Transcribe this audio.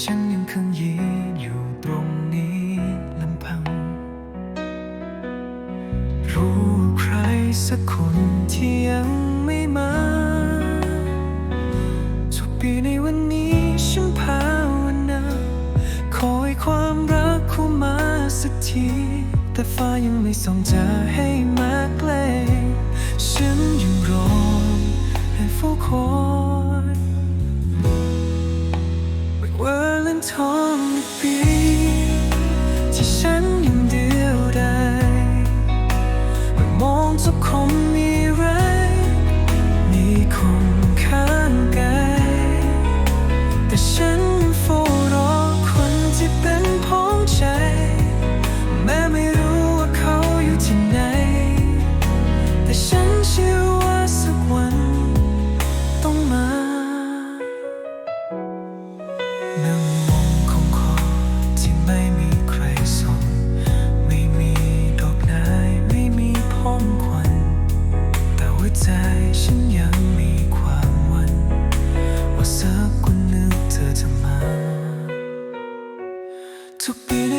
ฉันยังคงยืนอยู่ตรงนี้ลำพัง รู้ใครสักคนที่ยังไม่มาทุกปีในวันนี้ฉันภาวนาคอยความรักคู่มาสักที แต่ฟ้ายังไม่ส่งเจอให้มาใกล้ฉันยังรอใละเฝ้าคอย ท้องในปีที่ฉันยังเดียวดายมองสักคมมีไรมีคงข้างกายแต่ฉันเฝ้รอคนที่เป็นพ้งใจ แม้ไม่รู้ว่าเขาอยู่ที่ไหน แต่ฉันเชื่อว่าสักวันต้องมา No. To it